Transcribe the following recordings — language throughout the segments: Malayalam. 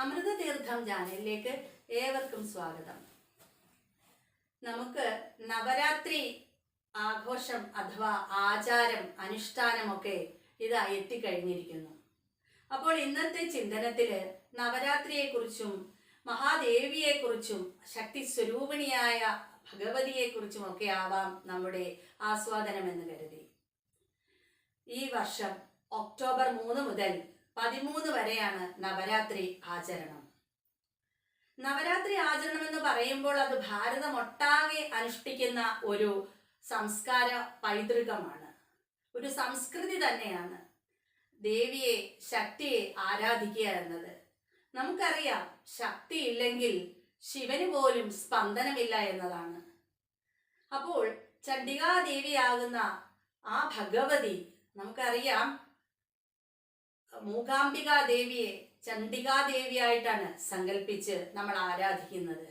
അമൃതതീർത്ഥം ചാനലിലേക്ക് ഏവർക്കും സ്വാഗതം. നമുക്ക് നവരാത്രി ആഘോഷം അഥവാ ആചാരം അനുഷ്ഠാനമൊക്കെ ഇതാ എത്തിക്കഴിഞ്ഞിരിക്കുന്നു. അപ്പോൾ ഇന്നത്തെ ചിന്തനത്തിൽ നവരാത്രിയെക്കുറിച്ചും മഹാദേവിയെക്കുറിച്ചും ശക്തി സ്വരൂപിണിയായ ഭഗവതിയെക്കുറിച്ചും ഒക്കെ ആവാം നമ്മുടെ ആസ്വാദനം എന്ന് കരുതി. ഈ വർഷം ഒക്ടോബർ മൂന്ന് മുതൽ പതിമൂന്ന് വരെയാണ് നവരാത്രി ആചരണം. നവരാത്രി ആചരണം എന്ന് പറയുമ്പോൾ അത് ഭാരതമൊട്ടാകെ അനുഷ്ഠിക്കുന്ന ഒരു സംസ്കാര പൈതൃകമാണ്. ഒരു സംസ്കൃതി തന്നെയാണ് ദേവിയെ ശക്തിയെ ആരാധിക്കുക എന്നത്. നമുക്കറിയാം ശക്തി ഇല്ലെങ്കിൽ ശിവന് പോലും സ്പന്ദനമില്ല എന്നതാണ്. അപ്പോൾ ചണ്ഡികാദേവിയാകുന്ന ആ ഭഗവതി നമുക്കറിയാം മൂകാംബിക ദേവിയെ ചണ്ഡികാ ദേവിയായിട്ടാണ് സങ്കല്പിച്ച് നമ്മൾ ആരാധിക്കുന്നത്.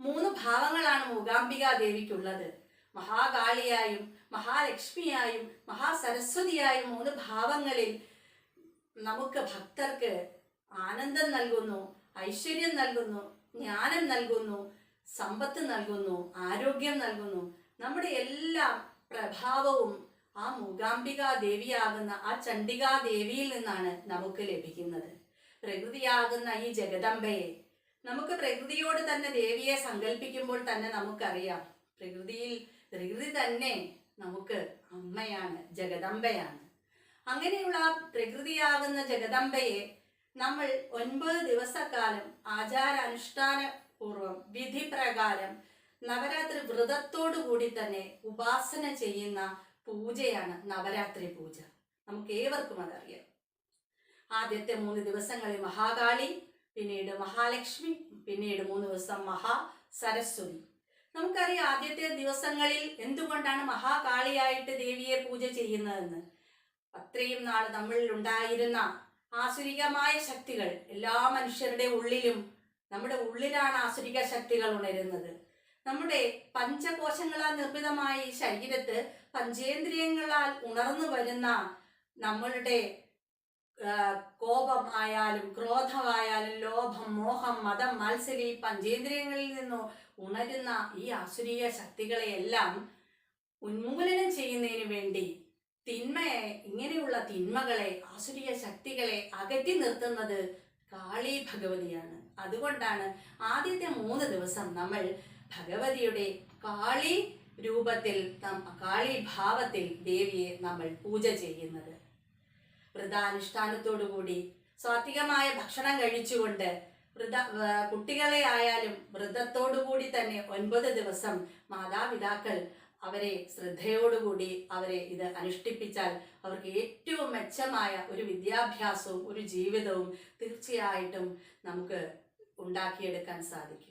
മൂന്ന് ഭാവങ്ങളാണ് മൂകാംബിക ദേവിക്കുള്ളത് മഹാകാളിയായും മഹാലക്ഷ്മിയായും മഹാസരസ്വതിയായും മൂന്ന് ഭാവങ്ങളിൽ നമുക്ക് ഭക്തർക്ക് ആനന്ദം നൽകുന്നു ഐശ്വര്യം നൽകുന്നു ജ്ഞാനം നൽകുന്നു സമ്പത്ത് നൽകുന്നു ആരോഗ്യം നൽകുന്നു. നമ്മുടെ എല്ലാ പ്രഭാവവും ആ മൂകാംബികാ ദേവിയാകുന്ന ആ ചണ്ഡികാ ദേവിയിൽ നിന്നാണ് നമുക്ക് ലഭിക്കുന്നത്. പ്രകൃതിയാകുന്ന ഈ ജഗദംബയെ നമുക്ക് പ്രകൃതിയോട് തന്നെ ദേവിയെ സങ്കല്പിക്കുമ്പോൾ തന്നെ നമുക്കറിയാം. പ്രകൃതിയിൽ പ്രകൃതി തന്നെ നമുക്ക് അമ്മയാണ് ജഗദംബയാണ്. അങ്ങനെയുള്ള ആ പ്രകൃതിയാകുന്ന ജഗദംബയെ നമ്മൾ ഒൻപത് ദിവസക്കാലം ആചാരാനുഷ്ഠാന പൂർവം വിധി പ്രകാരം നവരാത്രി വ്രതത്തോടു കൂടി തന്നെ ഉപാസന ചെയ്യുന്ന പൂജയാണ് നവരാത്രി പൂജ. നമുക്ക് ഏവർക്കും അതറിയാം. ആദ്യത്തെ മൂന്ന് ദിവസങ്ങളിൽ മഹാകാളി പിന്നീട് മഹാലക്ഷ്മി പിന്നീട് മൂന്ന് ദിവസം മഹാ സരസ്വതി. നമുക്കറിയാം ആദ്യത്തെ ദിവസങ്ങളിൽ എന്തുകൊണ്ടാണ് മഹാകാളിയായിട്ട് ദേവിയെ പൂജ ചെയ്യുന്നതെന്ന്. അത്രയും നാൾ നമ്മളിൽ ഉണ്ടായിരുന്ന ആസുരികമായ ശക്തികൾ എല്ലാ മനുഷ്യരുടെ ഉള്ളിലും നമ്മുടെ ഉള്ളിലാണ് ആസുരിക ശക്തികൾ ഉണരുന്നത്. നമ്മുടെ പഞ്ചകോശങ്ങളാൽ നിർമ്മിതമായ ഈ ശരീരത്ത് പഞ്ചേന്ദ്രിയങ്ങളാൽ ഉണർന്നു വരുന്ന നമ്മളുടെ ആ, കോപം ആയാലും ക്രോധമായാലും ലോഭം മോഹം മതം മത്സരി പഞ്ചേന്ദ്രിയങ്ങളിൽ നിന്നു ഉണരുന്ന ഈ അസുരീയ ശക്തികളെയെല്ലാം ഉന്മൂലനം ചെയ്യുന്നതിന് വേണ്ടി തിന്മയെ ഇങ്ങനെയുള്ള തിന്മകളെ ആസുരീയ ശക്തികളെ അകറ്റി നിർത്തുന്നത് കാളി ഭഗവതിയാണ്. അതുകൊണ്ടാണ് ആദ്യത്തെ മൂന്ന് ദിവസം നമ്മൾ ഭഗവതിയുടെ കാളി രൂപത്തിൽ നം- കാളി ഭാവത്തിൽ ദേവിയെ നമ്മൾ പൂജ ചെയ്യുന്നത്. വ്രതാനുഷ്ഠാനത്തോടുകൂടി സാത്വികമായ ഭക്ഷണം കഴിച്ചുകൊണ്ട് വ്രത കുട്ടികളെ ആയാലും വ്രതത്തോടുകൂടി തന്നെ ഒൻപത് ദിവസം മാതാപിതാക്കൾ അവരെ ശ്രദ്ധയോടുകൂടി അവരെ ഇത് അനുഷ്ഠിപ്പിച്ചാൽ അവർക്ക് ഏറ്റവും മെച്ചമായ ഒരു വിദ്യാഭ്യാസവും ഒരു ജീവിതവും തീർച്ചയായിട്ടും നമുക്ക് ഉണ്ടാക്കിയെടുക്കാൻ സാധിക്കും.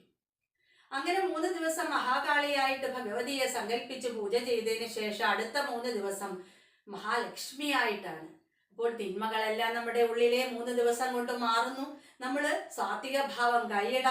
അങ്ങനെ മൂന്ന് ദിവസം മഹാകാളിയായിട്ട് ഭഗവതിയെ സങ്കല്പിച്ച് പൂജ ചെയ്തതിന് ശേഷം അടുത്ത മൂന്ന് ദിവസം മഹാലക്ഷ്മിയായിട്ടാണ്. അപ്പോൾ തിന്മകളെല്ലാം നമ്മുടെ ഉള്ളിലെ മൂന്ന് ദിവസം കൊണ്ട് മാറുന്നു. നമ്മൾ സാത്വിക ഭാവം കൈയട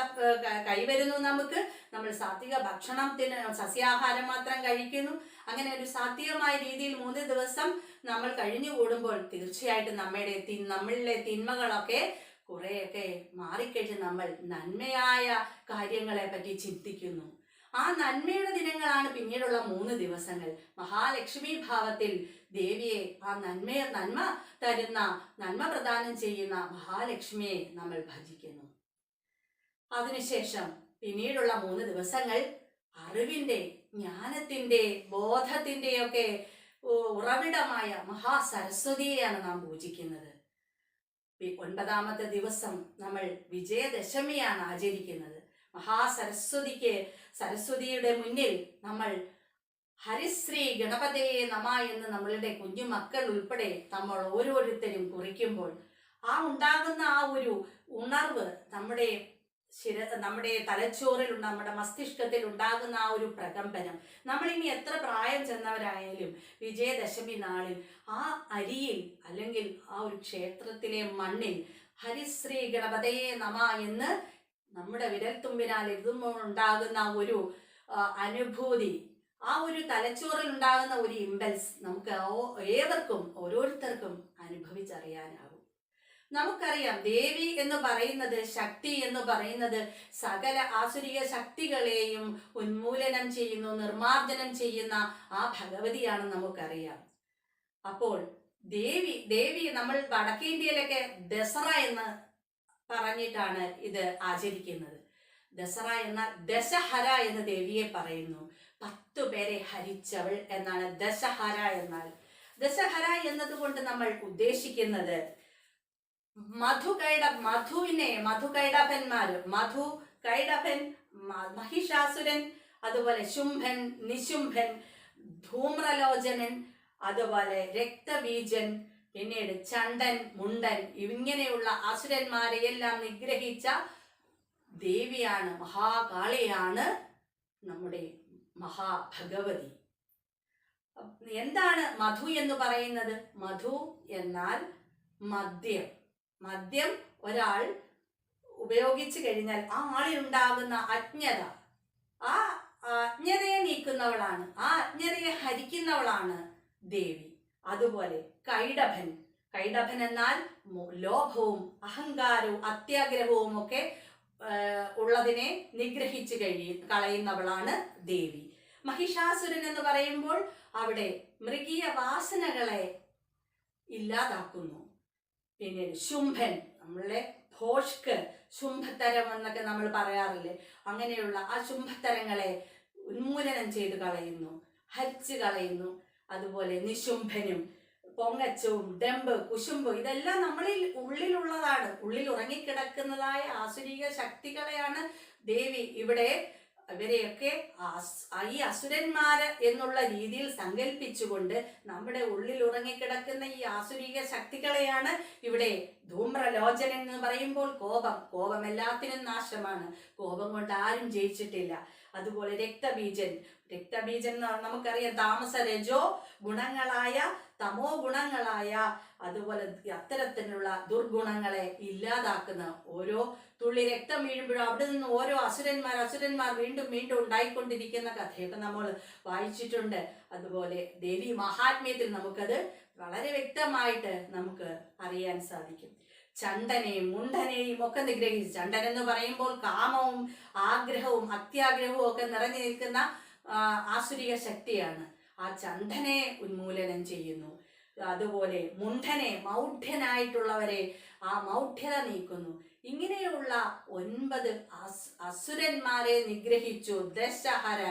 കൈവരുന്നു നമുക്ക്. നമ്മൾ സാത്വിക ഭക്ഷണത്തിന് സസ്യാഹാരം മാത്രം കഴിക്കുന്നു. അങ്ങനെ ഒരു സാത്വികമായ രീതിയിൽ മൂന്ന് ദിവസം നമ്മൾ കഴിഞ്ഞു കൂടുമ്പോൾ തീർച്ചയായിട്ടും നമ്മുടെ നമ്മളിലെ തിന്മകളൊക്കെ കുറേയൊക്കെ മാറിക്കഴിഞ്ഞ് നമ്മൾ നന്മയായ കാര്യങ്ങളെ പറ്റി ചിന്തിക്കുന്നു. ആ നന്മയുടെ ദിനങ്ങളാണ് പിന്നീടുള്ള മൂന്ന് ദിവസങ്ങൾ. മഹാലക്ഷ്മി ഭാവത്തിൽ ദേവിയെ ആ നന്മയെ നന്മ തരുന്ന നന്മ പ്രദാനം ചെയ്യുന്ന മഹാലക്ഷ്മിയെ നമ്മൾ ഭജിക്കുന്നു. അതിനുശേഷം പിന്നീടുള്ള മൂന്ന് ദിവസങ്ങൾ അറിവിന്റെ ജ്ഞാനത്തിന്റെ ബോധത്തിന്റെയൊക്കെ ഉറവിടമായ മഹാസരസ്വതിയെയാണ് നാം പൂജിക്കുന്നത്. ഒൻപതാമത്തെ ദിവസം നമ്മൾ വിജയദശമിയാണ് ആചരിക്കുന്നത്. മഹാസരസ്വതിക്ക് സരസ്വതിയുടെ മുന്നിൽ നമ്മൾ ഹരിശ്രീ ഗണപതയെ നമ എന്ന് നമ്മളുടെ കുഞ്ഞു മക്കൾ ഉൾപ്പെടെ നമ്മൾ ഓരോരുത്തരും കുറിക്കുമ്പോൾ ആ ഉണ്ടാകുന്ന ആ ഒരു ഉണർവ് നമ്മുടെ ശിര നമ്മുടെ തലച്ചോറിൽ ഉണ്ട് നമ്മുടെ മസ്തിഷ്കത്തിൽ ഉണ്ടാകുന്ന ആ ഒരു പ്രകമ്പനം. നമ്മൾ ഇനി എത്ര പ്രായം ചെന്നവരായാലും വിജയദശമി നാളിൽ ആ അരിയിൽ അല്ലെങ്കിൽ ആ ഒരു ക്ഷേത്രത്തിലെ മണ്ണിൽ ഹരിശ്രീ ഗണപതയെ നമ എന്ന് നമ്മുടെ വിരൽത്തുമ്പിനാൽ എഴുതുമ്പോൾ ഉണ്ടാകുന്ന ഒരു അനുഭൂതി ആ ഒരു തലച്ചോറിൽ ഉണ്ടാകുന്ന ഒരു ഇമ്പൽസ് നമുക്ക് ഏവർക്കും ഓരോരുത്തർക്കും അനുഭവിച്ചറിയാനാകും. നമുക്കറിയാം ദേവി എന്ന് പറയുന്നത് ശക്തി എന്ന് പറയുന്നത് സകല ആസുരിക ശക്തികളെയും ഉന്മൂലനം ചെയ്യുന്നു നിർമാർജനം ചെയ്യുന്ന ആ ഭഗവതിയാണ് നമുക്കറിയാം. അപ്പോൾ ദേവി ദേവി നമ്മൾ വടക്കേന്ത്യയിലൊക്കെ ദസറ എന്ന് പറഞ്ഞിട്ടാണ് ഇത് ആചരിക്കുന്നത്. ദസറ എന്ന ദശഹര എന്ന ദേവിയെ പറയുന്നു. പത്തു പേരെ ഹരിച്ചവൾ എന്നാണ് ദശഹര എന്നാൽ. ദശഹര എന്നതുകൊണ്ട് നമ്മൾ ഉദ്ദേശിക്കുന്നത് മധു കൈഡ മധുവിനെ മധു കൈഡഭന്മാര്. മധു കൈഡഭൻ മഹിഷാസുരൻ അതുപോലെ ശുംഭൻ നിശുംഭൻ ധൂമ്രലോചനൻ അതുപോലെ രക്തബീജൻ പിന്നീട് ചണ്ടൻ മുണ്ടൻ ഇങ്ങനെയുള്ള അസുരന്മാരെ എല്ലാം നിഗ്രഹിച്ച ദേവിയാണ് മഹാകാളിയാണ് നമ്മുടെ മഹാഭഗവതി. എന്താണ് മധു എന്ന് പറയുന്നത്? മധു എന്നാൽ മദ്യം. മദ്യം ഒരാൾ ഉപയോഗിച്ചു കഴിഞ്ഞാൽ ആ ആളിലുണ്ടാകുന്ന അജ്ഞത. ആ അജ്ഞതയെ നീക്കുന്നവളാണ്. ആ അജ്ഞതയെ ഹരിക്കുന്നവളാണ് ദേവി. അതുപോലെ കൈഡഭൻ കൈഡഭൻ എന്നാൽ ലോഭവും അഹങ്കാരവും അത്യാഗ്രഹവും ഒക്കെ ഉള്ളതിനെ നിഗ്രഹിച്ചു കഴി കളയുന്നവളാണ് ദേവി. മഹിഷാസുരൻ എന്ന് പറയുമ്പോൾ അവിടെ മൃഗീയ വാസനകളെ ഇല്ലാതാക്കുന്നു. പിന്നീട് ശുംഭൻ നമ്മളുടെ ഭോഷ്ക് ശുംഭത്തരം എന്നൊക്കെ നമ്മൾ പറയാറില്ലേ? അങ്ങനെയുള്ള ആ ശുംഭത്തരങ്ങളെ ഉന്മൂലനം ചെയ്ത് കളയുന്നു ഹരിച്ച് കളയുന്നു. അതുപോലെ നിശുംഭനും പൊങ്ങച്ചവും ഡെമ്പ് കുശുമ്പ് ഇതെല്ലാം നമ്മളിൽ ഉള്ളിലുള്ളതാണ്. ഉള്ളിൽ ഉറങ്ങിക്കിടക്കുന്നതായ ആസുരിക ശക്തികളെയാണ് ദേവി ഇവിടെ ഇവരെയൊക്കെ ഈ അസുരന്മാര് എന്നുള്ള രീതിയിൽ സങ്കല്പിച്ചുകൊണ്ട് നമ്മുടെ ഉള്ളിൽ ഉറങ്ങിക്കിടക്കുന്ന ഈ ആസുരിക ശക്തികളെയാണ് ഇവിടെ ധൂമ്രലോചനം എന്ന് പറയുമ്പോൾ കോപം. കോപം എല്ലാത്തിനും നാശമാണ്. കോപം കൊണ്ട് ആരും ജയിച്ചിട്ടില്ല. അതുപോലെ രക്തബീജൻ. രക്തബീജൻ നമുക്കറിയാം. താമസ രജോ ഗുണങ്ങളായ തമോ ഗുണങ്ങളായ അതുപോലെ അത്തരത്തിലുള്ള ദുർഗുണങ്ങളെ ഇല്ലാതാക്കുന്ന ഓരോ തുള്ളി രക്തം വീഴുമ്പോഴും അവിടെ നിന്ന് ഓരോ അസുരന്മാർ അസുരന്മാർ വീണ്ടും വീണ്ടും ഉണ്ടായിക്കൊണ്ടിരിക്കുന്ന കഥയൊക്കെ നമ്മൾ വായിച്ചിട്ടുണ്ട്. അതുപോലെ ദേവി മഹാത്മ്യത്തിൽ നമുക്കത് വളരെ വ്യക്തമായിട്ട് നമുക്ക് അറിയാൻ സാധിക്കും. ചണ്ടനെയും മുണ്ടനെയും ഒക്കെ നിഗ്രഹിച്ചു ചണ്ടൻ എന്ന് പറയുമ്പോൾ കാമവും ആഗ്രഹവും അത്യാഗ്രഹവും ഒക്കെ നിറഞ്ഞു നിൽക്കുന്ന ആസുരിക ശക്തിയാണ്. ആ ചണ്ടനെ ഉന്മൂലനം ചെയ്യുന്നു. അതുപോലെ മുണ്ഡനെ മൗഢ്യനായിട്ടുള്ളവരെ ആ മൗഢ്യത നീക്കുന്നു. ഇങ്ങനെയുള്ള ഒൻപത് അസ് അസുരന്മാരെ നിഗ്രഹിച്ചു. ദശഹര.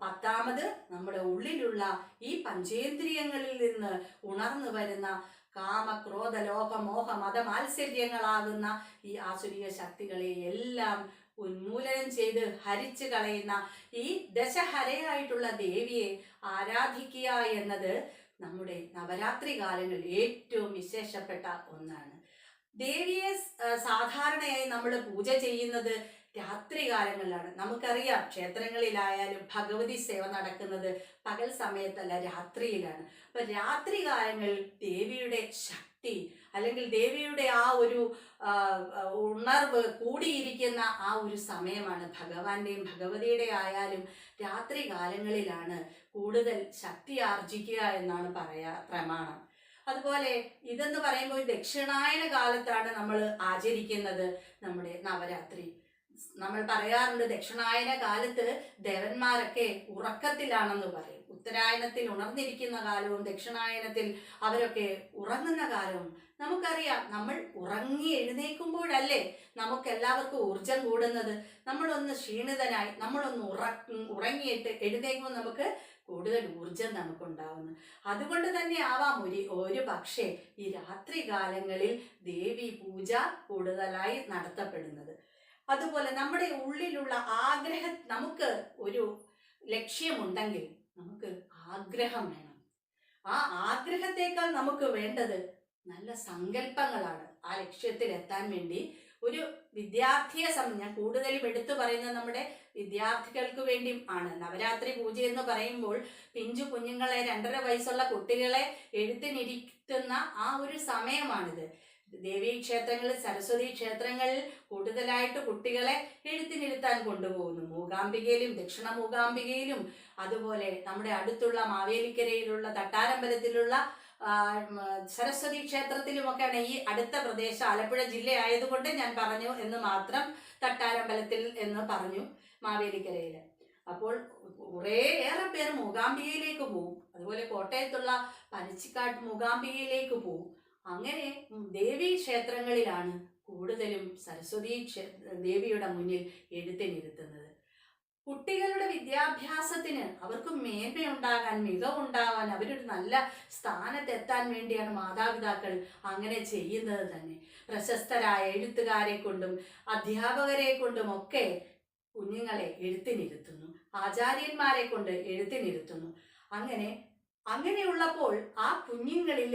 പത്താമത് നമ്മുടെ ഉള്ളിലുള്ള ഈ പഞ്ചേന്ദ്രിയങ്ങളിൽ നിന്ന് ഉണർന്നു വരുന്ന കാമ ക്രോധ ലോക മോഹ മതമാത്സര്യങ്ങളാകുന്ന ഈ ആസുരീയ ശക്തികളെ എല്ലാം ഉന്മൂലനം ചെയ്ത് ഹരിച്ചു കളയുന്ന ഈ ദശഹരയായിട്ടുള്ള ദേവിയെ ആരാധിക്കുക എന്നത് നമ്മുടെ നവരാത്രി കാലങ്ങളിൽ ഏറ്റവും വിശേഷപ്പെട്ട ഒന്നാണ്. ദേവിയെ സാധാരണയായി നമ്മൾ പൂജ ചെയ്യുന്നത് രാത്രി കാലങ്ങളിലാണ് നമുക്കറിയാം ക്ഷേത്രങ്ങളിലായാലും ഭഗവതി സേവ നടക്കുന്നത് പകൽ സമയത്തല്ല രാത്രിയിലാണ്. അപ്പൊ രാത്രി കാലങ്ങളിൽ ദേവിയുടെ ശക്തി അല്ലെങ്കിൽ ദേവിയുടെ ആ ഒരു ഉണർവ് കൂടിയിരിക്കുന്ന ആ ഒരു സമയമാണ് ഭഗവാന്റെയും ഭഗവതിയുടെ ആയാലും രാത്രി കാലങ്ങളിലാണ് കൂടുതൽ ശക്തി ആർജിക്കുക എന്നാണ് പറയാ പ്രമാണം. അതുപോലെ ഇതെന്ന് പറയുമ്പോൾ ദക്ഷിണായന കാലത്താണ് നമ്മൾ ആചരിക്കുന്നത് നമ്മുടെ നവരാത്രി. നമ്മൾ പറയാറുണ്ട് ദക്ഷിണായന കാലത്ത് ദേവന്മാരൊക്കെ ഉറക്കത്തിലാണെന്ന് പറയും. ഉത്തരായനത്തിൽ ഉണർന്നിരിക്കുന്ന കാലവും ദക്ഷിണായനത്തിൽ അവരൊക്കെ ഉറങ്ങുന്ന കാലവും നമുക്കറിയാം. നമ്മൾ ഉറങ്ങി എഴുന്നേൽക്കുമ്പോഴല്ലേ നമുക്ക് എല്ലാവർക്കും ഊർജം കൂടുന്നത്. നമ്മളൊന്ന് ക്ഷീണിതനായി നമ്മളൊന്ന് ഉറ ഉറങ്ങിയിട്ട് എഴുന്നേൽക്കുമ്പോൾ നമുക്ക് കൂടുതൽ ഊർജം നമുക്കുണ്ടാവുന്നു. അതുകൊണ്ട് തന്നെ ആവാം ഒരു ഒരു പക്ഷേ ഈ രാത്രി കാലങ്ങളിൽ ദേവി പൂജ കൂടുതലായി നടത്തപ്പെടുന്നത്. അതുപോലെ നമ്മുടെ ഉള്ളിലുള്ള ആഗ്രഹ നമുക്ക് ഒരു ലക്ഷ്യമുണ്ടെങ്കിൽ നമുക്ക് ആഗ്രഹം വേണം. ആ ആഗ്രഹത്തേക്കാൾ നമുക്ക് വേണ്ടത് നല്ല സങ്കല്പങ്ങളാണ്. ആ ലക്ഷ്യത്തിൽ എത്താൻ വേണ്ടി ഒരു വിദ്യാർത്ഥിയെ സംബന്ധിച്ച് ഞാൻ കൂടുതലും എടുത്തു പറയുന്നത് നമ്മുടെ വിദ്യാർത്ഥികൾക്ക് വേണ്ടിയും ആണ്. നവരാത്രി പൂജ എന്ന് പറയുമ്പോൾ പിഞ്ചു കുഞ്ഞുങ്ങളെ രണ്ടര വയസ്സുള്ള കുട്ടികളെ എഴുത്തിനിരിക്കുന്ന ആ ഒരു സമയമാണിത്. ദേവീ ക്ഷേത്രങ്ങളിൽ സരസ്വതി ക്ഷേത്രങ്ങളിൽ കൂടുതലായിട്ട് കുട്ടികളെ എഴുത്തിനിരുത്താൻ കൊണ്ടുപോകുന്നു. മൂകാംബികയിലും ദക്ഷിണ മൂകാംബികയിലും അതുപോലെ നമ്മുടെ അടുത്തുള്ള മാവേലിക്കരയിലുള്ള തട്ടാരമ്പലത്തിലുള്ള സരസ്വതി ക്ഷേത്രത്തിലുമൊക്കെയാണ് ഈ അടുത്ത പ്രദേശം. ആലപ്പുഴ ജില്ല ആയതുകൊണ്ട് ഞാൻ പറഞ്ഞു എന്ന് മാത്രം തട്ടാരമ്പലത്തിൽ എന്ന് പറഞ്ഞു മാവേലിക്കരയിൽ. അപ്പോൾ കുറേയേറെ പേർ മൂകാംബികയിലേക്ക് പോവും. അതുപോലെ കോട്ടയത്തുള്ള പനച്ചിക്കാട്ട് മൂകാംബികയിലേക്ക് പോവും. അങ്ങനെ ദേവി ക്ഷേത്രങ്ങളിലാണ് കൂടുതലും സരസ്വതി ദേവിയുടെ മുന്നിൽ എഴുത്തിനിരുത്തുന്നത് കുട്ടികളുടെ വിദ്യാഭ്യാസത്തിന് അവർക്ക് മേന്മയുണ്ടാകാൻ മികവുണ്ടാകാൻ അവരൊരു നല്ല സ്ഥാനത്തെത്താൻ വേണ്ടിയാണ് മാതാപിതാക്കൾ അങ്ങനെ ചെയ്യുന്നത് തന്നെ. പ്രശസ്തരായ എഴുത്തുകാരെ കൊണ്ടും അധ്യാപകരെ കൊണ്ടും ഒക്കെ കുഞ്ഞുങ്ങളെ എഴുത്തിനിരുത്തുന്നു ആചാര്യന്മാരെ കൊണ്ട് എഴുത്തിനിരുത്തുന്നു അങ്ങനെ അങ്ങനെയുള്ളപ്പോൾ ആ കുഞ്ഞുങ്ങളിൽ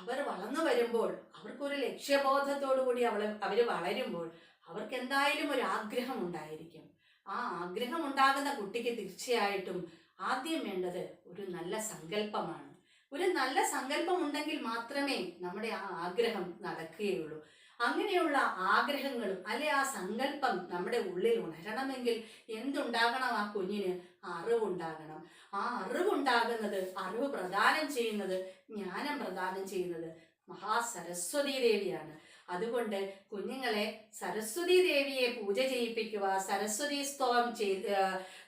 അവർ വളർന്നു വരുമ്പോൾ അവർക്കൊരു ലക്ഷ്യബോധത്തോടു കൂടി അവൾ അവർ വളരുമ്പോൾ അവർക്ക് എന്തായാലും ഒരു ആഗ്രഹം ഉണ്ടായിരിക്കും. ആ ആഗ്രഹം ഉണ്ടാകുന്ന കുട്ടിക്ക് തീർച്ചയായിട്ടും ആദ്യം വേണ്ടത് ഒരു നല്ല സങ്കല്പമാണ്. ഒരു നല്ല സങ്കല്പം ഉണ്ടെങ്കിൽ മാത്രമേ നമ്മുടെ ആ ആഗ്രഹം നടക്കുകയുള്ളൂ. അങ്ങനെയുള്ള ആഗ്രഹങ്ങളും അല്ലെ ആ സങ്കല്പം നമ്മുടെ ഉള്ളിൽ ഉണരണമെങ്കിൽ എന്തുണ്ടാകണം ആ കുഞ്ഞിന്? അറിവുണ്ടാകണം. ആ അറിവുണ്ടാകുന്നത് അറിവ് പ്രദാനം ചെയ്യുന്നത് ജ്ഞാനം പ്രദാനം ചെയ്യുന്നത് മഹാസരസ്വതി ദേവിയാണ്. അതുകൊണ്ട് കുഞ്ഞുങ്ങളെ സരസ്വതി ദേവിയെ പൂജ ചെയ്യിപ്പിക്കുക സരസ്വതി സ്തോം ചെയ്ത്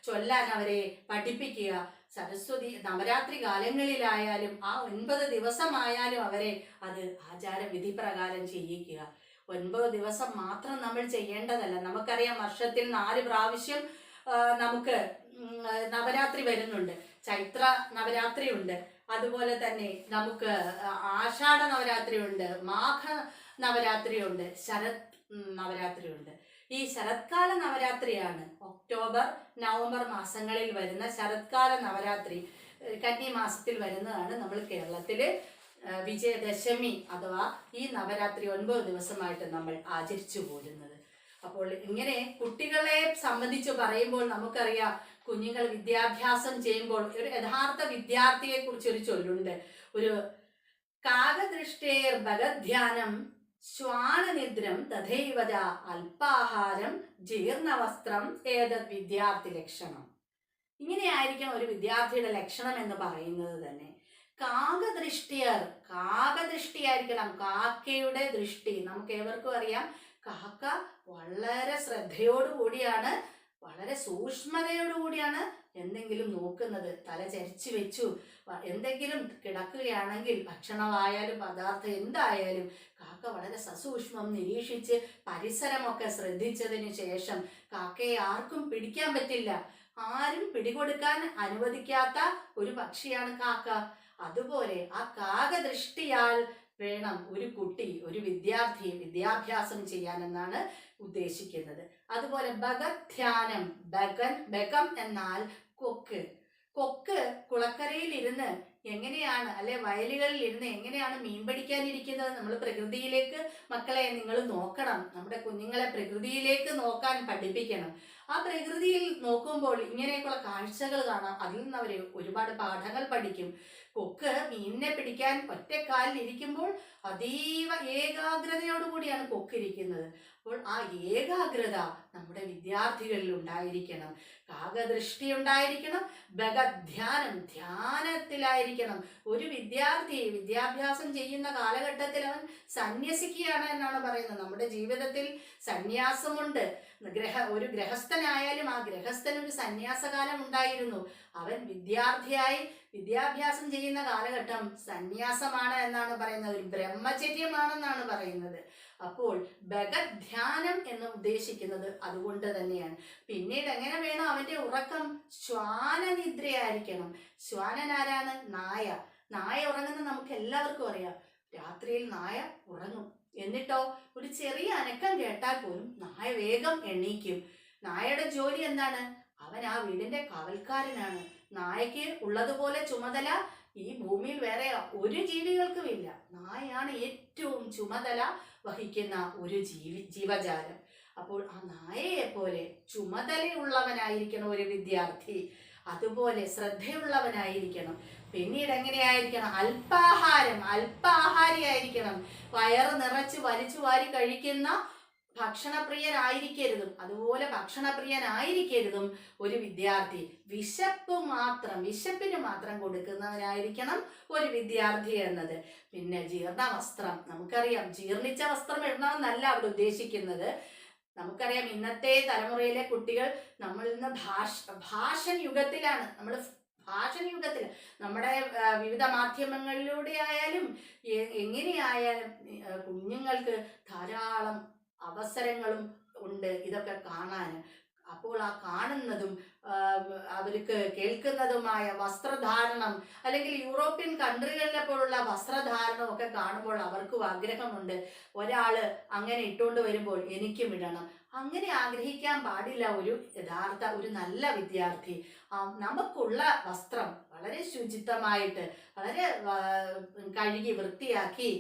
ചൊല്ലാൻ അവരെ പഠിപ്പിക്കുക. സരസ്വതി നവരാത്രി കാലങ്ങളിലായാലും ആ ഒൻപത് ദിവസമായാലും അവരെ അത് ആചാരവിധി പ്രകാരം ചെയ്യിക്കുക. ഒൻപത് ദിവസം മാത്രം നമ്മൾ ചെയ്യേണ്ടതല്ല. നമുക്കറിയാം വർഷത്തിൽ നാല് പ്രാവശ്യം നമുക്ക് നവരാത്രി വരുന്നുണ്ട്. ചൈത്ര നവരാത്രി ഉണ്ട്. അതുപോലെ തന്നെ നമുക്ക് ആഷാഢ നവരാത്രി ഉണ്ട്. മാഘ നവരാത്രി ഉണ്ട്. ശരത് നവരാത്രി ഉണ്ട്. ഈ ശരത്കാല നവരാത്രിയാണ് ഒക്ടോബർ നവംബർ മാസങ്ങളിൽ വരുന്ന ശരത്കാല നവരാത്രി കന്നി മാസത്തിൽ വരുന്നതാണ് നമ്മൾ കേരളത്തിൽ ഏഹ് വിജയദശമി അഥവാ ഈ നവരാത്രി ഒൻപത് ദിവസമായിട്ട് നമ്മൾ ആചരിച്ചു പോരുന്നത്. അപ്പോൾ ഇങ്ങനെ കുട്ടികളെ സംബന്ധിച്ച് പറയുമ്പോൾ നമുക്കറിയാം കുഞ്ഞുങ്ങൾ വിദ്യാഭ്യാസം ചെയ്യുമ്പോൾ ഒരു യഥാർത്ഥ വിദ്യാർത്ഥിയെ കുറിച്ച് ഒരു ചൊല്ലുണ്ട്. ഒരു കാകദൃഷ്ടേർ ഭഗധ്യാനം ശ്വാനനിദ്രം തഥൈവജ അല്പാഹാരം ജീർണവസ്ത്രം ഏതത് വിദ്യാർത്ഥി ലക്ഷണം. ഇങ്ങനെയായിരിക്കാം ഒരു വിദ്യാർത്ഥിയുടെ ലക്ഷണം എന്ന് പറയുന്നത് തന്നെ. കാകദൃഷ്ടിയർ. കാകദൃഷ്ടിയായിരിക്കണം കാക്കയുടെ ദൃഷ്ടി. നമുക്ക് ഏവർക്കും അറിയാം കാക്ക വളരെ ശ്രദ്ധയോടുകൂടിയാണ് വളരെ സൂക്ഷ്മതയോടുകൂടിയാണ് എന്തെങ്കിലും നോക്കുന്നത്. തല ചരിച്ചു വെച്ചു. എന്തെങ്കിലും കിടക്കുകയാണെങ്കിൽ ഭക്ഷണമായാലും പദാർത്ഥം എന്തായാലും കാക്ക വളരെ സസൂക്ഷ്മം നിരീക്ഷിച്ച് പരിസരമൊക്കെ ശ്രദ്ധിച്ചതിന് ശേഷം കാക്കയെ ആർക്കും പിടിക്കാൻ പറ്റില്ല. ആരും പിടികൊടുക്കാൻ അനുവദിക്കാത്ത ഒരു പക്ഷിയാണ് കാക്ക. അതുപോലെ ആ കാകദൃഷ്ടിയാൽ വേണം ഒരു കുട്ടി ഒരു വിദ്യാർത്ഥി വിദ്യാഭ്യാസം ചെയ്യാനെന്നാണ് ഉദ്ദേശിക്കുന്നത്. അതുപോലെ ഭഗധ്യാനം ബഗൻ ബഗം എന്നാൽ കൊക്ക്. കൊക്ക് കുളക്കരയിൽ ഇരുന്ന് എങ്ങനെയാണ് അല്ലെ വയലുകളിൽ ഇരുന്ന് എങ്ങനെയാണ് മീൻ പിടിക്കാനിരിക്കുന്നത്? നമ്മൾ പ്രകൃതിയിലേക്ക് മക്കളെ നിങ്ങൾ നോക്കണം. നമ്മുടെ കുഞ്ഞുങ്ങളെ പ്രകൃതിയിലേക്ക് നോക്കാൻ പഠിപ്പിക്കണം. ആ പ്രകൃതിയിൽ നോക്കുമ്പോൾ ഇങ്ങനെയൊക്കെയുള്ള കാഴ്ചകൾ കാണാം. അതിൽ നിന്ന് അവർ ഒരുപാട് പാഠങ്ങൾ പഠിക്കും. കൊക്ക് മീനിനെ പിടിക്കാൻ ഒറ്റക്കാലിൽ ഇരിക്കുമ്പോൾ അതീവ ഏകാഗ്രതയോടുകൂടിയാണ് കൊക്കിരിക്കുന്നത് അപ്പോൾ ആ ഏകാഗ്രത നമ്മുടെ വിദ്യാർത്ഥികളിൽ ഉണ്ടായിരിക്കണം. കാകദൃഷ്ടി ഉണ്ടായിരിക്കണം ഭഗധ്യാനം ധ്യാനത്തിലായിരിക്കണം. ഒരു വിദ്യാർത്ഥി വിദ്യാഭ്യാസം ചെയ്യുന്ന കാലഘട്ടത്തിൽ അവൻ സന്യസിക്കുകയാണ് എന്നാണ് പറയുന്നത്. നമ്മുടെ ജീവിതത്തിൽ സന്യാസമുണ്ട്. ഗ്രഹ ഒരു ഗ്രഹസ്ഥനായാലും ആ ഗ്രഹസ്ഥന് ഒരു സന്യാസകാലം ഉണ്ടായിരുന്നു. അവൻ വിദ്യാർത്ഥിയായി വിദ്യാഭ്യാസം ചെയ്യുന്ന കാലഘട്ടം സന്യാസമാണ് എന്നാണ് പറയുന്നത്. ഒരു ബ്രഹ്മചര്യമാണെന്നാണ് പറയുന്നത്. അപ്പോൾ ഭഗധ്യാനം എന്ന് ഉദ്ദേശിക്കുന്നത് അതുകൊണ്ട് തന്നെയാണ്. പിന്നീട് എങ്ങനെ വേണം അവന്റെ ഉറക്കം? ശ്വാനനിദ്രയായിരിക്കണം. ശ്വാനനാരാണ് നായ. നായ ഉറങ്ങുന്നത് നമുക്ക് എല്ലാവർക്കും അറിയാം. രാത്രിയിൽ നായ ഉറങ്ങും. എന്നിട്ടോ? ഒരു ചെറിയ അനക്കം കേട്ടാൽ പോലും നായ വേഗം എണീക്കും. നായയുടെ ജോലി എന്താണ്? അവൻ ആ വീടിന്റെ കാവൽക്കാരനാണ്. നായയ്ക്ക് ഉള്ളതുപോലെ ചുമതല ഈ ഭൂമിയിൽ വേറെ ഒരു ജീവികൾക്കും ഇല്ല. നായയാണ് ഏറ്റവും ചുമതല വഹിക്കുന്ന ഒരു ജീവി ജീവജാലം. അപ്പോൾ ആ നായയെ പോലെ ചുമതലയുള്ളവനായിരിക്കണം ഒരു വിദ്യാർത്ഥി. അതുപോലെ ശ്രദ്ധയുള്ളവനായിരിക്കണം. പിന്നീട് എങ്ങനെയായിരിക്കണം? അല്പാഹാരം അല്പാഹാരിയായിരിക്കണം വയറ് നിറച്ച് വലിച്ചു വാരി കഴിക്കുന്ന ഭക്ഷണപ്രിയരായിരിക്കരുതും. അതുപോലെ ഭക്ഷണപ്രിയനായിരിക്കരുതും ഒരു വിദ്യാർത്ഥി. വിശപ്പ് മാത്രം വിശപ്പിന് മാത്രം കൊടുക്കുന്നവനായിരിക്കണം ഒരു വിദ്യാർത്ഥി എന്നത്. പിന്നെ ജീർണ വസ്ത്രം. നമുക്കറിയാം ജീർണിച്ച വസ്ത്രം ഇടണമെന്നല്ല അവിടെ ഉദ്ദേശിക്കുന്നത്. നമുക്കറിയാം ഇന്നത്തെ തലമുറയിലെ കുട്ടികൾ നമ്മൾ ഇന്ന് ഭാഷ ഭാഷൻ യുഗത്തിലാണ് നമ്മൾ ഭാഷൻ യുഗത്തിൽ നമ്മുടെ വിവിധ മാധ്യമങ്ങളിലൂടെ ആയാലും എങ്ങനെയായാലും കുഞ്ഞുങ്ങൾക്ക് ധാരാളം അവസരങ്ങളും ഉണ്ട് ഇതൊക്കെ കാണാൻ. അപ്പോൾ ആ കാണുന്നതും അവർക്ക് കേൾക്കുന്നതുമായ വസ്ത്രധാരണം അല്ലെങ്കിൽ യൂറോപ്യൻ കൺട്രികളിലെ പോലുള്ള വസ്ത്രധാരണം ഒക്കെ കാണുമ്പോൾ അവർക്കും ആഗ്രഹമുണ്ട്. ഒരാൾ അങ്ങനെ ഇട്ടുകൊണ്ട് വരുമ്പോൾ എനിക്കും ഇടണം. അങ്ങനെ ആഗ്രഹിക്കാൻ പാടില്ല ഒരു യഥാർത്ഥ ഒരു നല്ല വിദ്യാർത്ഥി. നമുക്കുള്ള വസ്ത്രം വളരെ ശുചിത്വമായിട്ട് വളരെ കഴുകി വൃത്തിയാക്കി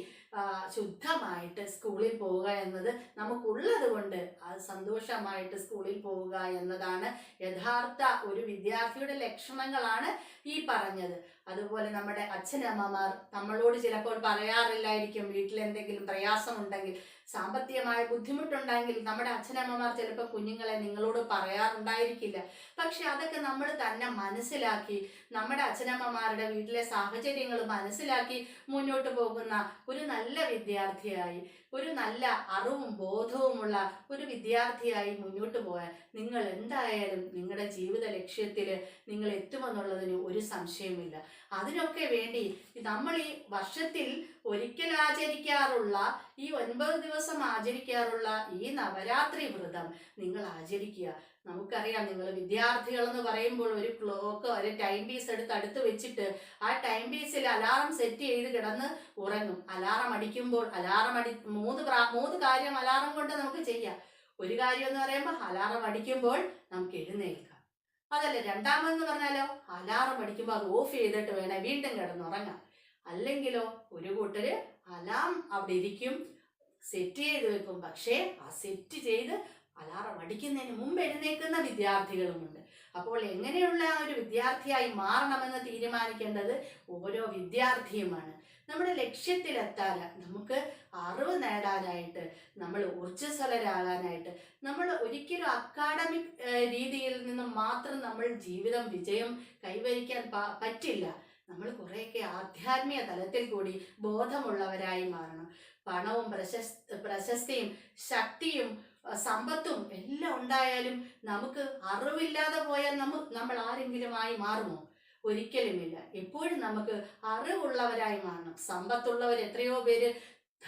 ശുദ്ധമായിട്ട് സ്കൂളിൽ പോവുക എന്നത് നമുക്കുള്ളത് കൊണ്ട് സന്തോഷമായിട്ട് സ്കൂളിൽ പോവുക എന്നതാണ് യഥാർത്ഥ ഒരു വിദ്യാർത്ഥിയുടെ ലക്ഷണങ്ങളാണ് ഈ പറഞ്ഞത്. അതുപോലെ നമ്മുടെ അച്ഛനമ്മമാർ നമ്മളോട് ചിലപ്പോൾ പറയാറില്ലായിരിക്കും വീട്ടിൽ എന്തെങ്കിലും പ്രയാസമുണ്ടെങ്കിൽ സാമ്പത്തികമായ ബുദ്ധിമുട്ടുണ്ടെങ്കിൽ നമ്മുടെ അച്ഛനമ്മമാർ ചിലപ്പോൾ കുഞ്ഞുങ്ങളെ നിങ്ങളോട് പറയാറുണ്ടായിരിക്കില്ല. പക്ഷെ അതൊക്കെ നമ്മൾ തന്നെ മനസ്സിലാക്കി നമ്മുടെ അച്ഛനമ്മമാരുടെ വീട്ടിലെ സാഹചര്യങ്ങൾ മനസ്സിലാക്കി മുന്നോട്ട് പോകുന്ന ഒരു നല്ല വിദ്യാർത്ഥിയായി ഒരു നല്ല അറിവും ബോധവുമുള്ള ഒരു വിദ്യാർത്ഥിയായി മുന്നോട്ട് പോയാൽ നിങ്ങൾ എന്തായാലും നിങ്ങളുടെ ജീവിത ലക്ഷ്യത്തിൽ നിങ്ങൾ എത്തുമെന്നുള്ളതിന് ഒരു സംശയവുമില്ല. അതിനൊക്കെ വേണ്ടി നമ്മൾ ഈ വർഷത്തിൽ ഒരിക്കൽ ആചരിക്കാറുള്ള ഈ ഒൻപത് ദിവസം ആചരിക്കാറുള്ള ഈ നവരാത്രി വ്രതം നിങ്ങൾ ആചരിക്കുക. നമുക്കറിയാം നിങ്ങൾ വിദ്യാർത്ഥികൾ എന്ന് പറയുമ്പോൾ ഒരു ക്ലോക്ക് ഒരു ടൈം പീസ് എടുത്ത് അടുത്ത് വെച്ചിട്ട് ആ ടൈം പീസിൽ അലാറം സെറ്റ് ചെയ്ത് കിടന്ന് ഉറങ്ങും. അലാറം അടിക്കുമ്പോൾ അലാറം അടി മൂന്ന് മൂന്ന് കാര്യം അലാറം കൊണ്ട് നമുക്ക് ചെയ്യാം. ഒരു കാര്യം എന്ന് പറയുമ്പോൾ അലാറം അടിക്കുമ്പോൾ നമുക്ക് എഴുന്നേൽക്കാം. അതല്ല രണ്ടാമതെന്ന് പറഞ്ഞാലോ? അലാറം അടിക്കുമ്പോൾ അത് ഓഫ് ചെയ്തിട്ട് വേണേ വീണ്ടും കിടന്നുറങ്ങാം. അല്ലെങ്കിലോ ഒരു കൂട്ടര് അലാം അവിടെ ഇരിക്കും സെറ്റ് ചെയ്ത് വെക്കും. പക്ഷേ ആ സെറ്റ് ചെയ്ത് അലാറം അടിക്കുന്നതിന് മുമ്പ് എഴുന്നേൽക്കുന്ന വിദ്യാർത്ഥികളുമുണ്ട്. അപ്പോൾ എങ്ങനെയുള്ള ഒരു വിദ്യാർത്ഥിയായി മാറണമെന്ന് തീരുമാനിക്കേണ്ടത് ഓരോ വിദ്യാർത്ഥിയുമാണ്. നമ്മുടെ ലക്ഷ്യത്തിലെത്താൻ നമുക്ക് അറിവ് നേടാനായിട്ട് നമ്മൾ ഊർജസ്വലരാകാനായിട്ട് നമ്മൾ ഒരിക്കലും അക്കാഡമിക് രീതിയിൽ നിന്നും മാത്രം നമ്മൾ ജീവിതം വിജയം കൈവരിക്കാൻ പറ്റില്ല. നമ്മൾ കുറേയൊക്കെ ആധ്യാത്മിക തലത്തിൽ കൂടി ബോധമുള്ളവരായി മാറണം. പണവും പ്രശസ് പ്രശസ്തിയും ശക്തിയും സമ്പത്തും എല്ലാം ഉണ്ടായാലും നമുക്ക് അറിവില്ലാതെ പോയാൽ നമ്മൾ നമ്മൾ ആരെങ്കിലുമായി മാറുമോ? ഒരിക്കലുമില്ല. എപ്പോഴും നമുക്ക് അറിവുള്ളവരായി മാറണം. സമ്പത്തുള്ളവർ എത്രയോ പേര്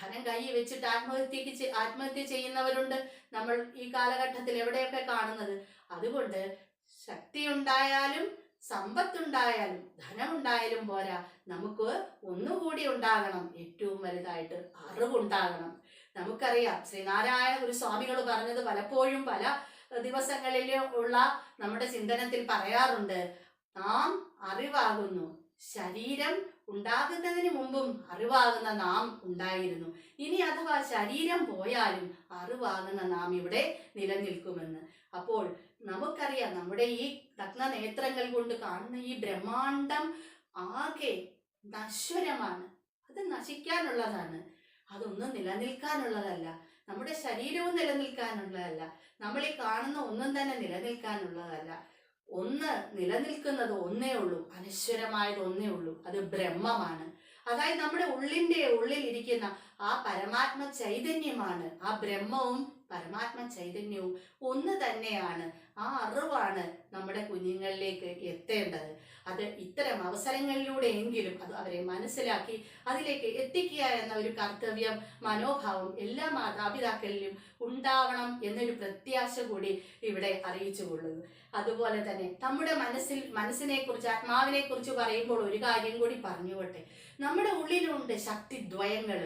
ധനം കൈ വെച്ചിട്ട് ആത്മഹത്യക്ക് ആത്മഹത്യ ചെയ്യുന്നവരുണ്ട് നമ്മൾ ഈ കാലഘട്ടത്തിൽ എവിടെയൊക്കെ കാണുന്നത്. അതുകൊണ്ട് ശക്തി ഉണ്ടായാലും സമ്പത്തുണ്ടായാലും ധനമുണ്ടായാലും പോരാ. നമുക്ക് ഒന്നുകൂടി ഉണ്ടാകണം. ഏറ്റവും വലുതായിട്ട് അറിവുണ്ടാകണം. നമുക്കറിയാം. ശ്രീനാരായണ ഗുരു സ്വാമികൾ പറഞ്ഞത് പലപ്പോഴും പല ദിവസങ്ങളിൽ ഉള്ള നമ്മുടെ ചിന്തനത്തിൽ പറയാറുണ്ട്. നാം അറിവാകുന്നു. ശരീരം ഉണ്ടാകുന്നതിന് മുമ്പും അറിവാകുന്ന നാം ഉണ്ടായിരുന്നു. ഇനി അഥവാ ശരീരം പോയാലും അറിവാകുന്ന നാം ഇവിടെ നിലനിൽക്കുമെന്ന്. അപ്പോൾ നമുക്കറിയാം നമ്മുടെ ഈ നഗ്ന നേത്രങ്ങൾ കൊണ്ട് കാണുന്ന ഈ ബ്രഹ്മാണ്ടം ആകെ നശ്വരമാണ്. അത് നശിക്കാനുള്ളതാണ്. അതൊന്നും നിലനിൽക്കാനുള്ളതല്ല. നമ്മുടെ ശരീരവും നിലനിൽക്കാനുള്ളതല്ല. നമ്മൾ ഈ കാണുന്ന ഒന്നും തന്നെ നിലനിൽക്കാനുള്ളതല്ല. ഒന്ന് നിലനിൽക്കുന്നത് ഒന്നേ ഉള്ളൂ. അനശ്വരമായത് ഒന്നേ ഉള്ളൂ. അത് ബ്രഹ്മമാണ്. അതായത് നമ്മുടെ ഉള്ളിന്റെ ഉള്ളിൽ ഇരിക്കുന്ന ആ പരമാത്മ ചൈതന്യമാണ് ആ ബ്രഹ്മവും പരമാത്മ ചൈതന്യവും ഒന്ന് തന്നെയാണ്. ആ അറിവാണ് നമ്മുടെ കുഞ്ഞുങ്ങളിലേക്ക് എത്തേണ്ടത്. അത് ഇത്തരം അവസരങ്ങളിലൂടെയെങ്കിലും അത് അവരെ മനസ്സിലാക്കി അതിലേക്ക് എത്തിക്കുക എന്ന ഒരു കർത്തവ്യം മനോഭാവം എല്ലാ മാതാപിതാക്കളിലും ഉണ്ടാവണം എന്നൊരു പ്രത്യാശ കൂടി ഇവിടെ അറിയിച്ചു കൊള്ളുന്നു അതുപോലെ തന്നെ നമ്മുടെ മനസ്സിൽ മനസ്സിനെ കുറിച്ച് ആത്മാവിനെ കുറിച്ച് പറയുമ്പോൾ ഒരു കാര്യം കൂടി പറഞ്ഞുകൊട്ടെ. നമ്മുടെ ഉള്ളിലുണ്ട് ശക്തി ദ്വയങ്ങൾ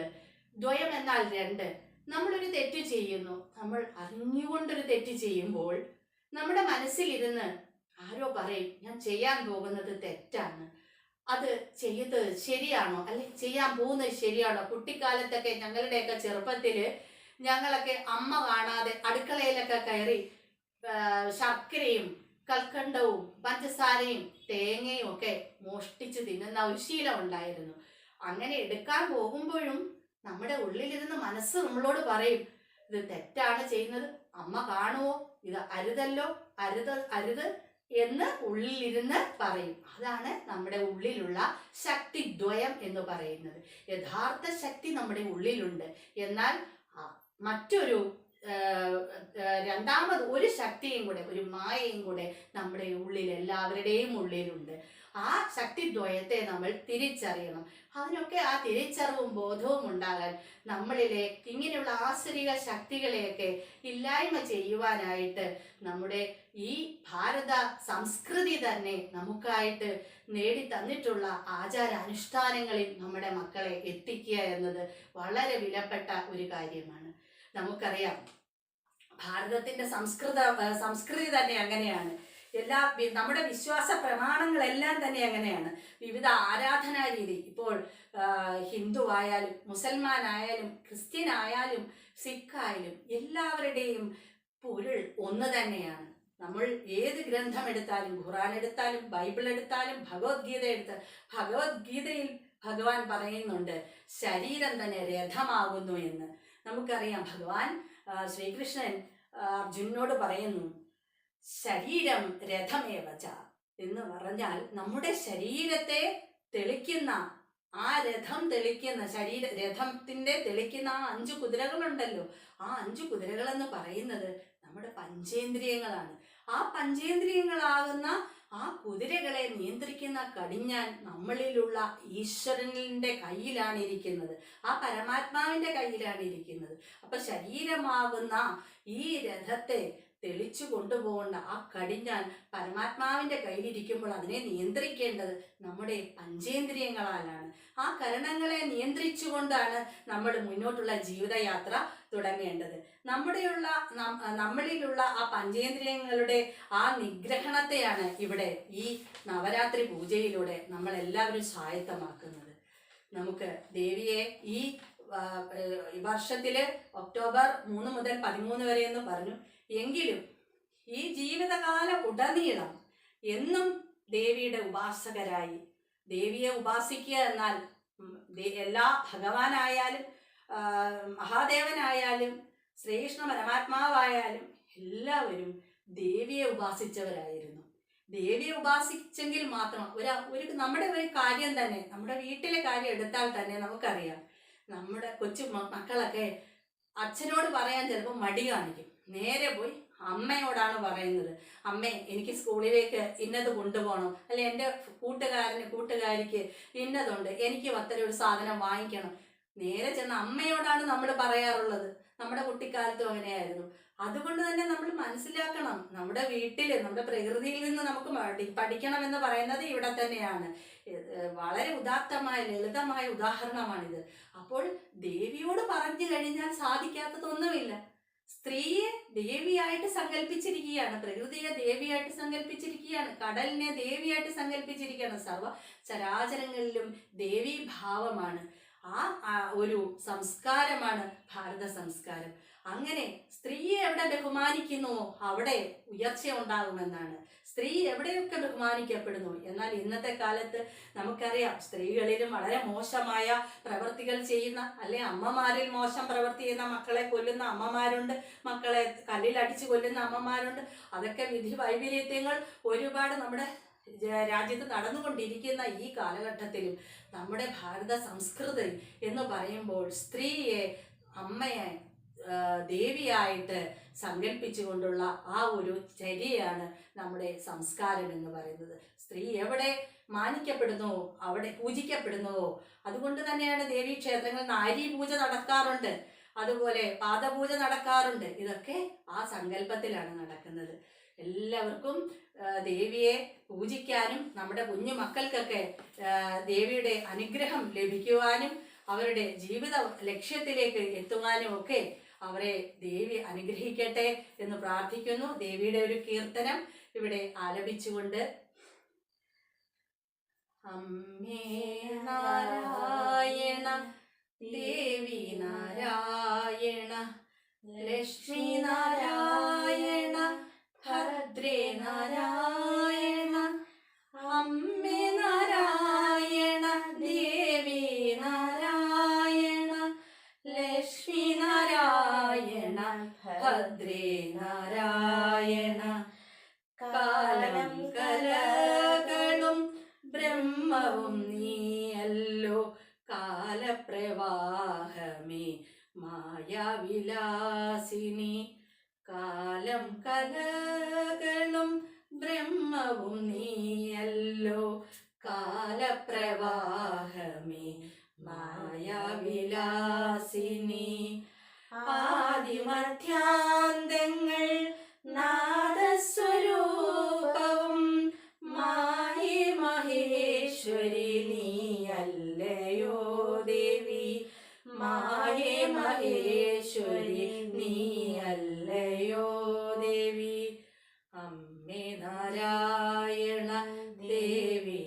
ദ്വയം എന്നാൽ രണ്ട്. നമ്മളൊരു തെറ്റ് ചെയ്യുന്നു. നമ്മൾ അറിഞ്ഞുകൊണ്ടൊരു തെറ്റ് ചെയ്യുമ്പോൾ നമ്മുടെ മനസ്സിലിരുന്ന് ആരോ പറയും ഞാൻ ചെയ്യാൻ പോകുന്നത് തെറ്റാണ് അത് ചെയ്ത് ശരിയാണോ? അല്ലെ ചെയ്യാൻ പോകുന്നത് ശരിയാണോ? കുട്ടിക്കാലത്തൊക്കെ ഞങ്ങളുടെയൊക്കെ ചെറുപ്പത്തിൽ ഞങ്ങളൊക്കെ അമ്മ കാണാതെ അടുക്കളയിലൊക്കെ കയറി ശർക്കരയും കൽക്കണ്ടവും പഞ്ചസാരയും തേങ്ങയും ഒക്കെ മോഷ്ടിച്ച് തിന്നുന്ന ഒരു ശീലം ഉണ്ടായിരുന്നു. അങ്ങനെ എടുക്കാൻ പോകുമ്പോഴും നമ്മുടെ ഉള്ളിലിരുന്ന് മനസ്സ് നമ്മളോട് പറയും ഇത് തെറ്റാണ് ചെയ്യുന്നത്. അമ്മ കാണുമോ ഇത് അരുതല്ലോ അരുത് അരുത് എന്ന് ഉള്ളിലിരുന്ന് പറയും. അതാണ് നമ്മുടെ ഉള്ളിലുള്ള ശക്തിദ്വയം എന്ന് പറയുന്നത്. യഥാർത്ഥ ശക്തി നമ്മുടെ ഉള്ളിലുണ്ട്. എന്നാൽ മറ്റൊരു രണ്ടാമത് ഒരു ശക്തിയും കൂടെ ഒരു മായയും കൂടെ നമ്മുടെ ഉള്ളിൽ എല്ലാവരുടെയും ഉള്ളിലുണ്ട്. ആ ശക്തിദ്വയത്തെ നമ്മൾ തിരിച്ചറിയണം. അതിനൊക്കെ ആ തിരിച്ചറിവും ബോധവും ഉണ്ടാകാൻ നമ്മളിലെ ഇങ്ങനെയുള്ള ആസുരിക ശക്തികളെയൊക്കെ ഇല്ലായ്മ ചെയ്യുവാനായിട്ട് നമ്മുടെ ഈ ഭാരത സംസ്കൃതി തന്നെ നമുക്കായിട്ട് നേടി തന്നിട്ടുള്ള ആചാരാനുഷ്ഠാനങ്ങളിൽ നമ്മുടെ മക്കളെ എത്തിക്കുക എന്നത് വളരെ വിലപ്പെട്ട ഒരു കാര്യമാണ്. നമുക്കറിയാം ഭാരതത്തിന്റെ സംസ്കൃത സംസ്കൃതി തന്നെ അങ്ങനെയാണ്. എല്ലാ നമ്മുടെ വിശ്വാസ പ്രമാണങ്ങളെല്ലാം തന്നെ അങ്ങനെയാണ്. വിവിധ ആരാധനാ രീതി. ഇപ്പോൾ ഹിന്ദു ആയാലും മുസൽമാൻ ആയാലും ക്രിസ്ത്യൻ ആയാലും സിഖ് എല്ലാവരുടെയും പൊരുൾ ഒന്ന് തന്നെയാണ്. നമ്മൾ ഏത് ഗ്രന്ഥം എടുത്താലും ഖുറാൻ എടുത്താലും ബൈബിൾ എടുത്താലും ഭഗവത്ഗീത എടുത്ത് ഭഗവത്ഗീതയിൽ ഭഗവാൻ പറയുന്നുണ്ട് ശരീരം തന്നെ രഥമാകുന്നു എന്ന്. നമുക്കറിയാം ഭഗവാൻ ശ്രീകൃഷ്ണൻ അർജുനോട് പറയുന്നു ശരീരം രഥമേവച എന്ന് പറഞ്ഞാൽ നമ്മുടെ ശരീരത്തെ തെളിക്കുന്ന ആ രഥം തെളിക്കുന്ന ശരീര രഥത്തിന്റെ തെളിക്കുന്ന ആ അഞ്ചു കുതിരകളുണ്ടല്ലോ. ആ അഞ്ചു കുതിരകൾ എന്ന് പറയുന്നത് നമ്മുടെ പഞ്ചേന്ദ്രിയങ്ങളാണ്. ആ പഞ്ചേന്ദ്രിയങ്ങളാകുന്ന ആ കുതിരകളെ നിയന്ത്രിക്കുന്ന കടിഞ്ഞാൻ നമ്മളിലുള്ള ഈശ്വരനിന്റെ കയ്യിലാണ് ഇരിക്കുന്നത് ആ പരമാത്മാവിന്റെ കയ്യിലാണ് ഇരിക്കുന്നത് അപ്പൊ ശരീരമാകുന്ന ഈ രഥത്തെ തെളിച്ചു കൊണ്ടുപോകേണ്ട ആ കടിഞ്ഞാൽ പരമാത്മാവിന്റെ കയ്യിലിരിക്കുമ്പോൾ അതിനെ നിയന്ത്രിക്കേണ്ടത് നമ്മുടെ പഞ്ചേന്ദ്രിയങ്ങളാലാണ്. ആ കരണങ്ങളെ നിയന്ത്രിച്ചുകൊണ്ടാണ് നമ്മൾ മുന്നോട്ടുള്ള ജീവിതയാത്ര തുടങ്ങേണ്ടത്. നമ്മുടെയുള്ള നമ്മളിലുള്ള ആ പഞ്ചേന്ദ്രിയങ്ങളുടെ ആ നിഗ്രഹണത്തെയാണ് ഇവിടെ ഈ നവരാത്രി പൂജയിലൂടെ നമ്മൾ എല്ലാവരും സ്വായത്തമാക്കുന്നത്. നമുക്ക് ദേവിയെ ഈ വർഷത്തിൽ ഒക്ടോബർ മൂന്ന് മുതൽ പതിമൂന്ന് വരെ എന്ന് പറഞ്ഞു. എങ്കിലും ഈ ജീവിതകാലം ഉടനീളം എന്നും ദേവിയുടെ ഉപാസകരായി. ദേവിയെ ഉപാസിക്കുക എന്നാൽ എല്ലാ ഭഗവാനായാലും മഹാദേവനായാലും ശ്രീകൃഷ്ണ പരമാത്മാവായാലും എല്ലാവരും ദേവിയെ ഉപാസിച്ചവരായിരുന്നു. ദേവിയെ ഉപാസിച്ചെങ്കിൽ മാത്രം ഒരു ഒരു നമ്മുടെ ഒരു കാര്യം തന്നെ നമ്മുടെ വീട്ടിലെ കാര്യം എടുത്താൽ തന്നെ നമുക്കറിയാം. നമ്മുടെ കൊച്ചു മക്കളൊക്കെ അച്ഛനോട് പറയാൻ ചിലപ്പോൾ മടി കാണിക്കും. നേരെ പോയി അമ്മയോടാണ് പറയുന്നത്. അമ്മേ എനിക്ക് സ്കൂളിലേക്ക് ഇന്നത് കൊണ്ടുപോകണം. അല്ലെ എന്റെ കൂട്ടുകാരന് കൂട്ടുകാരിക്ക് ഇന്നതുണ്ട്. എനിക്ക് അത്തരം ഒരു സാധനം വാങ്ങിക്കണം. നേരെ ചെന്ന് അമ്മയോടാണ് നമ്മൾ പറയാറുള്ളത്. നമ്മുടെ കുട്ടിക്കാലത്തും അങ്ങനെയായിരുന്നു. അതുകൊണ്ട് തന്നെ നമ്മൾ മനസ്സിലാക്കണം. നമ്മുടെ വീട്ടിൽ നമ്മുടെ പ്രകൃതിയിൽ നിന്ന് നമുക്ക് പഠിക്കണം എന്ന് പറയുന്നത് ഇവിടെ തന്നെയാണ്. വളരെ ഉദാത്തമായ ലളിതമായ ഉദാഹരണമാണിത്. അപ്പോൾ ദേവിയോട് പറഞ്ഞു കഴിഞ്ഞാൽ സാധിക്കാത്തതൊന്നുമില്ല. സ്ത്രീയെ ദേവിയായിട്ട് സങ്കല്പിച്ചിരിക്കുകയാണ് പ്രകൃതിയെ ദേവിയായിട്ട് സങ്കല്പിച്ചിരിക്കുകയാണ് കടലിനെ ദേവിയായിട്ട് സങ്കല്പിച്ചിരിക്കുകയാണ് സർവ ചരാചരങ്ങളിലും ദേവി ഭാവമാണ്. ആ ഒരു സംസ്കാരമാണ് ഭാരത സംസ്കാരം. അങ്ങനെ സ്ത്രീയെ എവിടെ ബഹുമാനിക്കുന്നുവോ അവിടെ ഉയർച്ച ഉണ്ടാകുമെന്നാണ് സ്ത്രീ എവിടെയൊക്കെ ബഹുമാനിക്കപ്പെടുന്നു? എന്നാൽ ഇന്നത്തെ കാലത്ത് നമുക്കറിയാം സ്ത്രീകളിലും വളരെ മോശമായ പ്രവൃത്തികൾ ചെയ്യുന്ന അല്ലെ അമ്മമാരിൽ മോശം പ്രവൃത്തി ചെയ്യുന്ന മക്കളെ കൊല്ലുന്ന അമ്മമാരുണ്ട് മക്കളെ കല്ലിലടിച്ച് കൊല്ലുന്ന അമ്മമാരുണ്ട്. അതൊക്കെ വിധി വൈവിധ്യങ്ങൾ ഒരുപാട് നമ്മുടെ രാജ്യത്ത് നടന്നുകൊണ്ടിരിക്കുന്ന ഈ കാലഘട്ടത്തിലും നമ്മുടെ ഭാരത സംസ്കൃതി എന്ന് പറയുമ്പോൾ സ്ത്രീയെ അമ്മയെ ദേവിയായിട്ട് സങ്കല്പിച്ചുകൊണ്ടുള്ള ആ ഒരു ചര്യയാണ് നമ്മുടെ സംസ്കാരം എന്ന് പറയുന്നത്. സ്ത്രീ എവിടെ മാനിക്കപ്പെടുന്നുവോ അവിടെ പൂജിക്കപ്പെടുന്നുവോ അതുകൊണ്ട് തന്നെയാണ് ദേവീ ക്ഷേത്രങ്ങളിൽ നാരി പൂജ നടക്കാറുണ്ട്. അതുപോലെ പാദപൂജ നടക്കാറുണ്ട്. ഇതൊക്കെ ആ സങ്കല്പത്തിലാണ് നടക്കുന്നത്. എല്ലാവർക്കും ദേവിയെ പൂജിക്കാനും നമ്മുടെ കുഞ്ഞു മക്കൾക്കൊക്കെ ദേവിയുടെ അനുഗ്രഹം ലഭിക്കുവാനും അവരുടെ ജീവിത ലക്ഷ്യത്തിലേക്ക് എത്തുവാനും ഒക്കെ അവരെ ദേവി അനുഗ്രഹിക്കട്ടെ എന്ന് പ്രാർത്ഥിക്കുന്നു. ദേവിയുടെ ഒരു കീർത്തനം ഇവിടെ ആലപിച്ചുകൊണ്ട്. അമ്മേ നാരായണ ദേവി നാരായണ ലക്ഷ്മി നാരായണ ഭദ്രേ നാരായണ അമ്മേ നാരായണ ഭദ്രേ നാരായണ. കാലം കലകളും ബ്രഹ്മവും നീയല്ലോ. കാലപ്രവാഹമേ മായാവിലാസിനി. കാലം കലകളും ബ്രഹ്മവും നീയല്ലോ. കാലപ്രവാഹമേ മായാവിലാസിനി. ആദിമധ്യാന്തങ്ങൾ നാദസ്വരൂപവും മായി മഹേശ്വരി നീയല്ലയോ ദേവി? മായേ മഹേശ്വരി നീയല്ലയോ ദേവി? അമ്മേ നാരായണ ദേവി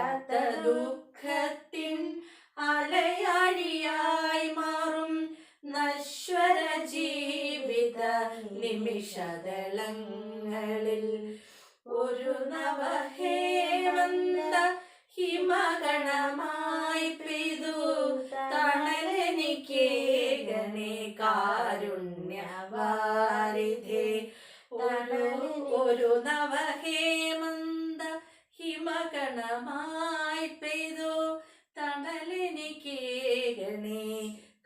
തീരാത്ത ദുഃഖത്തിൻ അലയഴിയായി മാറും നശ്വര ജീവിത നിമിഷദളങ്ങളിൽ ഒരു നവഹേമന്ത ഹിമഗണമായി ഹിമഗണമായി പെയ്തു. തണലെനിക്ക്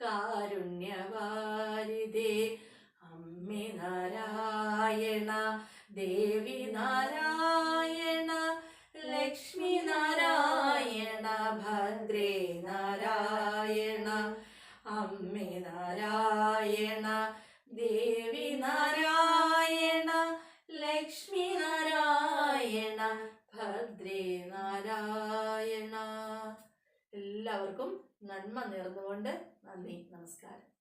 കാരുണ്യവാരിതേ. അമ്മേ നാരായണ ദേവി നാരായണ ലക്ഷ്മി നാരായണ ഭദ്രേ നാരായണ. അമ്മി നാരായണ ദേവി നാരായണ. എല്ലാവർക്കും നന്മ നേർന്നുകൊണ്ട് നന്ദി നമസ്കാരം.